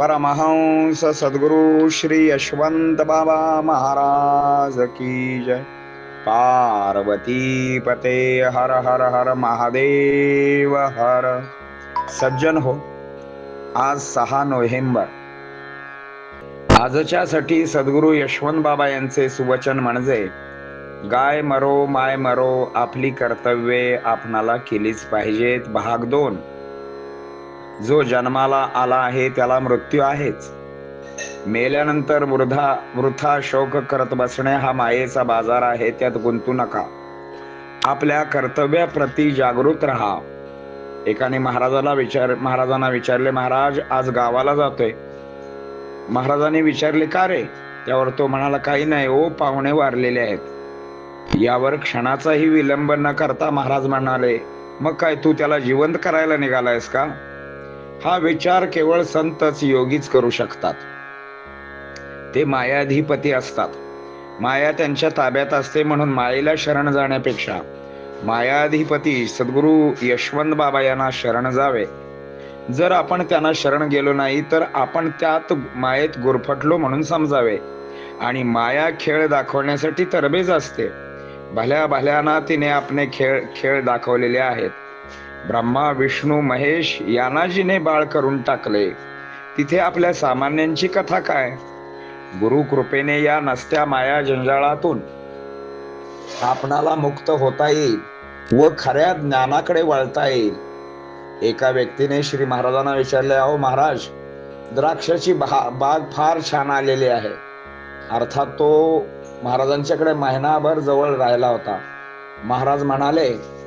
परमहंस सद्गुरु श्री यशवंत बाबा महाराज की जय। पार्वती पते हर हर हर महादेव हर। सज्जन हो आज सहा नोव्हेंबर। आजच्यासाठी सद्गुरु यशवंत बाबा यांचे सुवचन म्हणजे गाय मरो माय मरो आपली कर्तव्ये आपणाला केलीच पाहिजेत. भाग दोन. जो जन्माला आला आहे त्याला मृत्यू आहेच. मेल्यानंतर वृथा वृथा शोक करत बसणे हा मायेचा बाजार आहे त्यात गुंतू नका. आपल्या कर्तव्याप्रती जागृत राहा. एकाने महाराजाला विचार महाराजांना विचारले महाराज आज गावाला जातोय. महाराजांनी विचारले का रे? त्यावर तो म्हणाला काही नाही ओ पाहुणे वारलेले आहेत. यावर क्षणाचाही विलंब न करता महाराज म्हणाले मग काय तू त्याला जिवंत करायला निघालायस का? हा विचार केवळ संतच योगीच करू शकतात. ते मायाधिपती असतात. माया त्यांच्या ताब्यात असते म्हणून मायेला शरण जाण्यापेक्षा मायाधिपती सद्गुरु यशवंत बाबा यांना शरण जावे. जर आपण त्यांना शरण गेलो नाही तर आपण त्यात मायेत गुरफटलो म्हणून समजावे. आणि माया खेळ दाखवण्यासाठी तरबेज असते. भल्या भल्याना तिने आपले खेळ खेळ दाखवलेले आहेत. ब्रह्मा विष्णू महेश यानाजीने बाळ करून टाकले. तिथे आपल्या सामान्यांची कथा काय? गुरु कृपेने या नसत्या माया जंजाळातून आपणाला मुक्त होता येईल व खऱ्या ज्ञानाकडे वळता येईल. एका व्यक्तीने श्री महाराजांना विचारले अहो महाराज द्राक्षाची बा- बाग फार छान आलेली आहे. अर्थात तो महाराजांच्याकडे महिनाभर जवळ राहिला होता. महाराज म्हणाले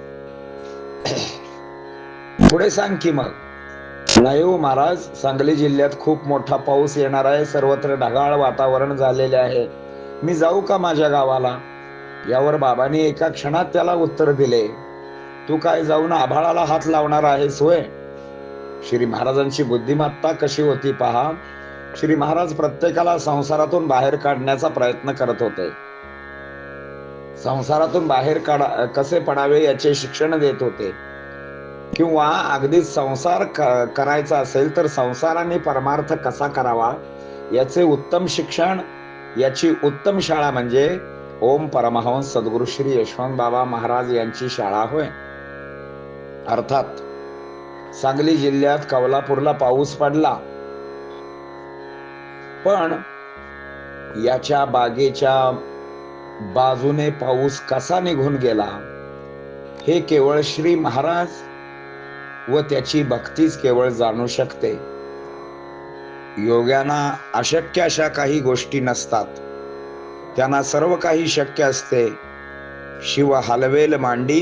पुढे सांग की मग. नाही हो महाराज सांगली जिल्ह्यात खूप मोठा पाऊस येणार आहे सर्वत्र ढगाळ वातावरण झालेले आहे. मी जाऊ का माझ्या गावाला? यावर बाबांनी एका क्षणात त्याला उत्तर दिले. तू काय जाऊन आभाळाला हात लावणार आहेस होय? श्री महाराजांची बुद्धिमत्ता कशी होती पहा. श्री महाराज प्रत्येकाला संसारातून बाहेर काढण्याचा प्रयत्न करत होते. संसारातून बाहेर काढा कसे पडावे याचे शिक्षण देत होते. किंवा अगदी संसार करायचा असेल तर संसाराने परमार्थ कसा करावा? याचे उत्तम शिक्षण याची उत्तम शाळा म्हणजे ओम परमहंस सद्गुरु श्री यशवंत बाबा महाराज यांची शाळा होय. अर्थात सांगली जिल्ह्यात कवलापूरला पाऊस पडला. पण याच्या बागेच्या बाजूने पाऊस कसा निघून गेला? हे केवळ श्री महाराज व त्याची भक्तीच केवळ जाणू शकते. योग्यांना अशक्य अशा काही गोष्टी नसतात. त्यांना सर्व काही शक्य असते. शिव हलवेल मांडी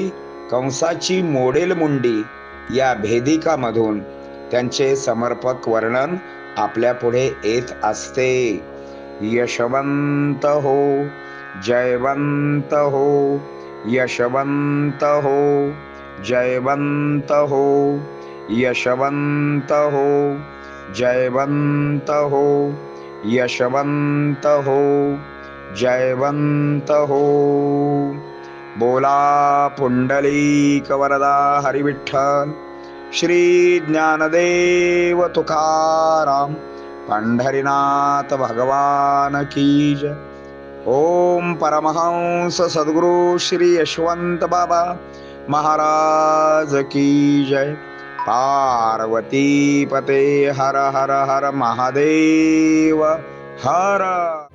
कंसाची मोडेल मुंडी या भेदिकामधून त्यांचे समर्पक वर्णन आपल्या पुढे येत असते. यशवंत हो जयवंत हो यशवंत हो. जयवन्त हो यशवन्त हो जयवन्त हो यशवन्त हो जयवन्त हो बोला पुण्डलीकवरदा हरिविठल श्रीज्ञानदेव तुकारां पण्ढरिनाथ भगवानकीज ॐ परमहंस सद्गुरु श्री यशवन्त बाबा महाराज की जय। पार्वती पते हर हर हर महादेव। हर